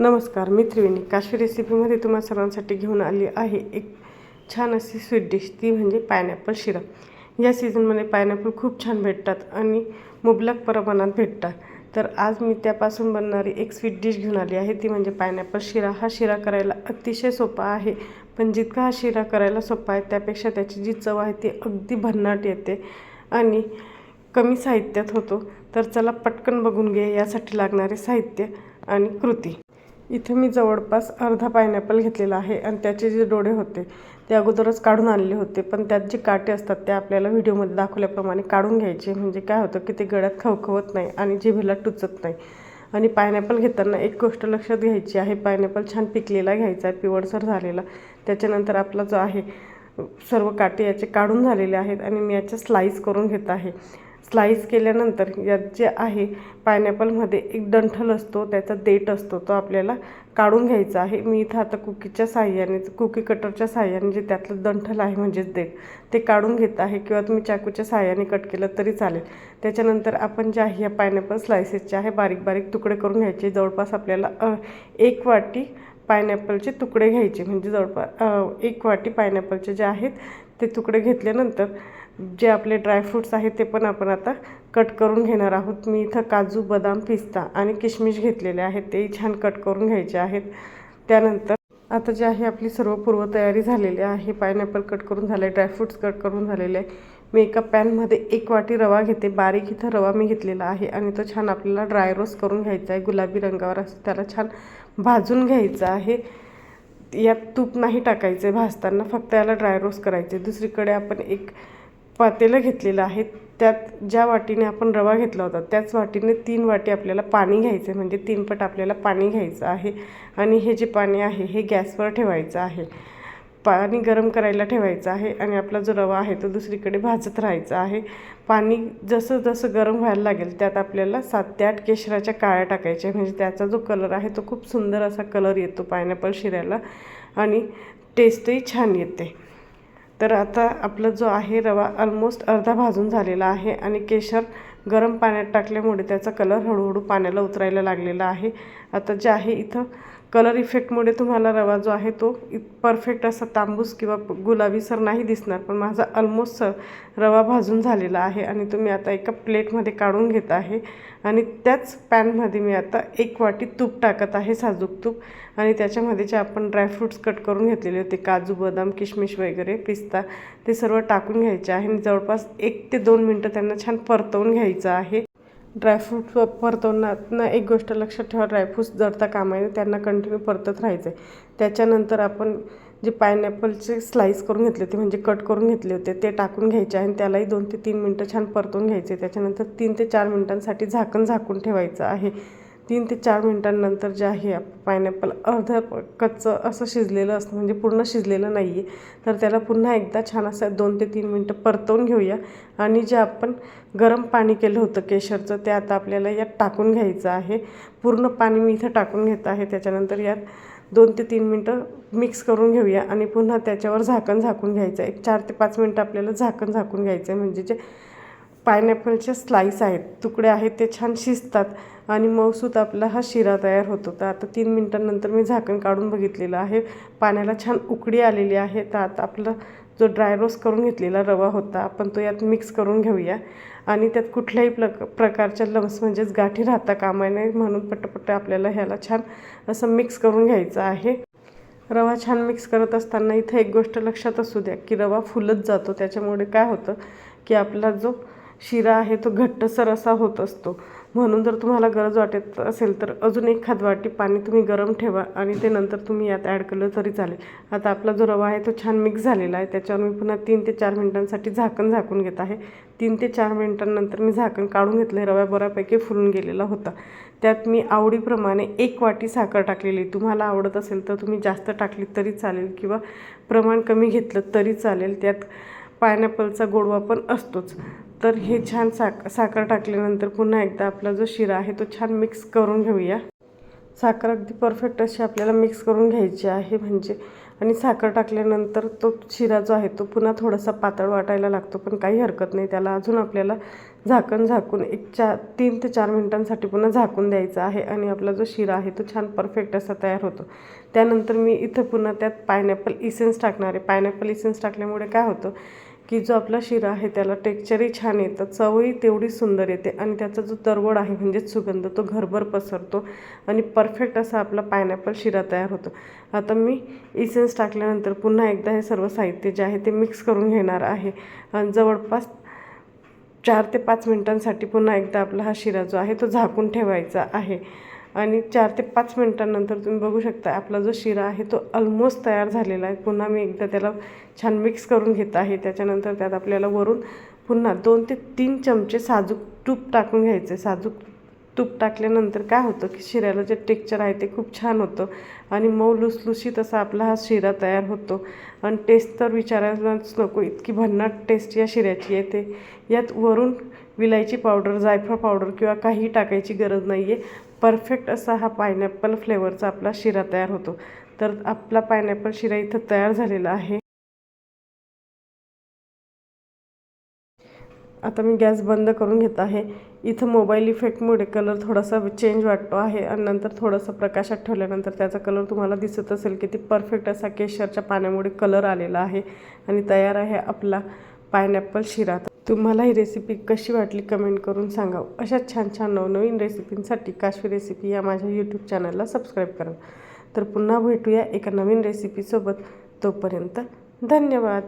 नमस्कार मी त्रिवेणी. काश्मी रेसिपीमध्ये तुम्हा सर्वांसाठी घेऊन आली आहे एक छान अशी स्वीट डिश ती म्हणजे पायनॅपल शिरा. या सीझनमध्ये पायनॅपल खूप छान भेटतात आणि मुबलक प्रमाणात भेटतात. तर आज मी त्यापासून बनणारी एक स्वीट डिश घेऊन आली आहे. ती म्हणजे पायनॅपल शिरा. हा शिरा करायला अतिशय सोपा आहे. पण जितका हा शिरा करायला सोपा आहे त्यापेक्षा त्याची जी चव आहे ती अगदी भन्नाट येते आणि कमी साहित्यात होतो. तर चला पटकन बघून घे यासाठी लागणारे साहित्य आणि कृती. इथे मी जवळपास अर्धा पायनॅपल घेतलेला आहे आणि त्याचे जे डोळे होते ते अगोदरच काढून आणले होते. पण त्यात जे काटे असतात ते आपल्याला व्हिडिओमध्ये दाखवल्याप्रमाणे काढून घ्यायचे. म्हणजे काय होतं की ते गळ्यात खवखवत नाही आणि जिभेला टुचत नाही. आणि पायनॅपल घेताना एक गोष्ट लक्षात घ्यायची आहे. पायनॅपल छान पिकलेला घ्यायचा आहे पिवळसर झालेला. त्याच्यानंतर आपला जो आहे सर्व काटे याचे काढून झालेले आहेत आणि मी याचे स्लाईस करून घेत आहे. स्लाईस केल्यानंतर यात जे आहे पायनॅपलमध्ये एक डंठल असतो त्याचा देठ असतो तो आपल्याला काढून घ्यायचा आहे. मी इथं आता कुकीच्या साह्याने कुकी कटरच्या साह्याने जे त्यातलं डंठल आहे म्हणजेच देठ ते काढून घेत आहे किंवा तुम्ही चाकूच्या साह्याने कट केलं तरी चालेल. त्याच्यानंतर आपण जे आहे या पायनॅपल स्लायसेसचे आहे बारीक बारीक तुकडे करून घ्यायचे. जवळपास आपल्याला एक वाटी पायनॅपलचे तुकडे घ्यायचे. म्हणजे जवळपास एक वाटी पायनॅपलचे जे आहेत ते तुकडे घेतल्यानंतर जे आपले ड्रायफ्रूट्स आहेत ते पण आपण आता कट करून घेणार आहोत. मी इथं काजू बदाम पिस्ता आणि किशमिश घेतलेले आहेत. तेही छान कट करून घ्यायचे आहेत. त्यानंतर आता जे आहे आपली सर्व पूर्वतयारी झालेली आहे. पायनॅपल कट करून झाले ड्रायफ्रूट्स कट करून झालेले आहे. मी एका पॅनमध्ये एक वाटी रवा घेते. बारीक इथं रवा मी घेतलेला आहे आणि तो छान आपल्याला ड्राय रोस्ट करून घ्यायचा आहे. गुलाबी रंगावर असं त्याला छान भाजून घ्यायचं आहे. यात तूप नाही टाकायचं आहे भाजताना. फक्त याला ड्राय रोस्ट करायचे दुसरीकडे आपण एक पातेलं घेतलेलं आहे. त्यात ज्या वाटीने आपण रवा घेतला होता त्याच वाटीने तीन वाटी आपल्याला पाणी घ्यायचं आहे म्हणजे तीन पट आपल्याला पाणी घ्यायचं आहे. आणि हे जे पाणी आहे हे गॅसवर ठेवायचं आहे. पाणी गरम करायला ठेवायचं आहे. आणि आपला जो रवा आहे तो दुसरीकडे भाजत राहायचा आहे. पाणी जसं जसं गरम व्हायला लागेल त्यात आपल्याला सात ते आठ केशराच्या काळ्या टाकायच्या म्हणजे त्याचा जो कलर आहे तो खूप सुंदर असा कलर येतो पायनॅपल शिऱ्याला. आणि टेस्टही छान येते. तर आता आपला जो आहे रवा ऑलमोस्ट अर्धा भाजून झालेला आहे आणि केशर गरम पाण्यात टाकल्यामुळे त्याचा कलर हळूहळू पाण्याला उतरायला लागलेला आहे. आता जे आहे इथं कलर इफेक्टमुळे तुम्हाला रवा जो आहे तो परफेक्ट असा तांबूस किंवा गुलाबीसर नाही दिसणार. पण माझा ऑलमोस्ट रवा भाजून झालेला आहे आणि तुम्ही आता एका प्लेटमध्ये काढून घेत आहे. आणि त्याच पॅनमध्ये मी आता एक वाटी तूप टाकत आहे साजूक तूप. आणि त्याच्यामध्ये जे आपण ड्रायफ्रूट्स कट करून घेतलेले होते काजू बदाम किशमिश वगैरे पिस्ता ते सर्व टाकून घ्यायचे आहे. आणि जवळपास एक ते दोन मिनटं त्यांना छान परतवून घ्यायचं आहे. ड्रायफ्रूट परतवताना एक गोष्ट लक्षात ठेवा ड्रायफ्रूट्स जळता कामा नये त्यांना कंटिन्यू परतत राहायचं आहे त्याच्यानंतर आपण जे पायनॅपलचे स्लाईस करून घेतले होते म्हणजे कट करून घेतले होते ते टाकून घ्यायचे आणि त्यालाही दोन ते तीन मिनटं छान परतून घ्यायचे. त्याच्यानंतर तीन ते चार मिनटांसाठी झाकण झाकून ठेवायचं आहे. तीन ते चार मिनटांनंतर जे आहे पायनॅपल अर्ध कच्चं असं शिजलेलं असतं म्हणजे पूर्ण शिजलेलं नाही आहे तर त्याला पुन्हा एकदा छान असं दोन ते तीन मिनटं परतवून घेऊया. आणि जे आपण गरम पाणी केलं होतं केशरचं ते आता आपल्याला यात टाकून घ्यायचं आहे. पूर्ण पाणी मी इथं टाकून घेत आहे. त्याच्यानंतर यात दोन ते तीन मिनटं मिक्स करून घेऊया. आणि पुन्हा त्याच्यावर झाकण झाकून घ्यायचं एक चार ते पाच मिनटं आपल्याला झाकण झाकून घ्यायचं आहे. म्हणजे जे पायनॅपलचे स्लाईस आहेत. तुकडे आहेत ते छान शिजतात आणि मऊसूत आपला हा शिरा तयार होतो. तर आता तीन मिनटांनंतर मी झाकण काढून बघितलेलं आहे. पाण्याला छान उकडी आलेली आहे. तर आता आपलं जो ड्राय रोस्ट करून घेतलेला रवा होता आपण तो यात मिक्स करून घेऊया. आणि त्यात कुठल्याही प्र प्रकारच्या लम्स म्हणजेच गाठी राहता कामा नये म्हणून पट्टपट्ट आपल्याला ह्याला छान असं मिक्स करून घ्यायचं आहे. रवा छान मिक्स करत असताना इथं एक गोष्ट लक्षात असू द्या की रवा फुलत जातो. त्याच्यामुळे काय होतं की आपला जो शिरा आहे तो घट्टसर असा होत असतो. म्हणून जर तुम्हाला गरज वाटत असेल तर अजून एक वाटी पाणी तुम्ही गरम ठेवा आणि ते नंतर तुम्ही यात ॲड केलं तरी चालेल. आता आपला जो रवा आहे तो छान मिक्स झालेला आहे. त्याच्यावर मी पुन्हा तीन ते चार मिनटांसाठी झाकण झाकून घेत आहे. तीन ते चार मिनटांनंतर मी झाकण काढून घेतलं रवा बऱ्यापैकी फुलून गेलेला होता. त्यात मी आवडीप्रमाणे एक वाटी साखर टाकलेली. तुम्हाला आवडत असेल तर तुम्ही जास्त टाकली तरी चालेल किंवा प्रमाण कमी घेतलं तरी चालेल. त्यात पायनॅपलचा गोडवा पण असतोच. तर हे छान साक साखर टाकल्यानंतर पुन्हा एकदा आपला जो शिरा आहे तो छान मिक्स करून घेऊया. साखर अगदी परफेक्ट अशी आपल्याला मिक्स करून घ्यायची आहे म्हणजे. आणि साखर टाकल्यानंतर तो शिरा जो आहे तो पुन्हा थोडासा पातळ वाटायला लागतो पण काही हरकत नाही. त्याला अजून आपल्याला झाकण झाकून एक चार तीन ते चार मिनटांसाठी पुन्हा झाकून द्यायचं आहे आणि आपला जो शिरा आहे तो छान परफेक्ट असा तयार होतो. त्यानंतर मी इथं पुन्हा त्यात पायनॅपल इसेन्स टाकणार आहे. पायनॅपल इसेन्स टाकल्यामुळे काय होतं? की जो आपला शिरा आहे त्याला टेक्स्चरही छान येतं चवही तेवढी सुंदर येते आणि त्याचा जो तरवड आहे म्हणजेच सुगंध तो घरभर पसरतो आणि परफेक्ट असा आपला पायनॅपल शिरा तयार होतो. आता मी इसेन्स टाकल्यानंतर पुन्हा एकदा हे सर्व साहित्य जे आहे ते मिक्स करून घेणार आहे. आणि जवळपास चार ते पाच मिनटांसाठी पुन्हा एकदा आपला हा शिरा जो आहे तो झाकून ठेवायचा आहे. आणि चार ते पाच मिनटांनंतर तुम्ही बघू शकता आपला जो शिरा आहे तो ऑलमोस्ट तयार झालेला आहे. पुन्हा मी एकदा त्याला छान मिक्स करून घेत आहे. त्याच्यानंतर त्यात आपल्याला वरून पुन्हा दोन ते तीन चमचे साजूक तूप टाकून घ्यायचे साजूक तूप टाकल्यानंतर काय होतं की शिऱ्याला जे टेक्चर आहे ते खूप छान होतं आणि मऊ लुसलुशीत असा आपला हा शिरा तयार होतो. आणि टेस्ट तर विचारायलाच नको इतकी भन्नाट टेस्ट या शिऱ्याची येते यात वरून विलायची पावडर जायफळ पावडर किंवा काही टाकायची गरज नाही आहे परफेक्ट असा हा पायनॅपल फ्लेवरचा आपला शिरा तयार होतो. तर आपला पायनॅपल शिरा इथं तयार झालेला आहे. आता मी गॅस बंद करून घेत आहे. इथं मोबाईल इफेक्टमुळे कलर थोडासा चेंज वाटतो आहे आणि नंतर थोडंसं प्रकाशात ठेवल्यानंतर त्याचा कलर तुम्हाला दिसत असेल की ती परफेक्ट असा केशरच्या पाण्यामुळे कलर आलेला आहे आणि तयार आहे आपला पायनॅपल शिरा. तुम्हाला ही रेसिपी कशी वाटली कमेंट करून सांगा. अशा छान छान नवनवीन रेसिपींसाठी काश्मी रेसिपी या माझ्या यूट्यूब चॅनलला सबस्क्राईब करा. तर पुन्हा भेटूया एका नवीन रेसिपीसोबत तोपर्यंत धन्यवाद.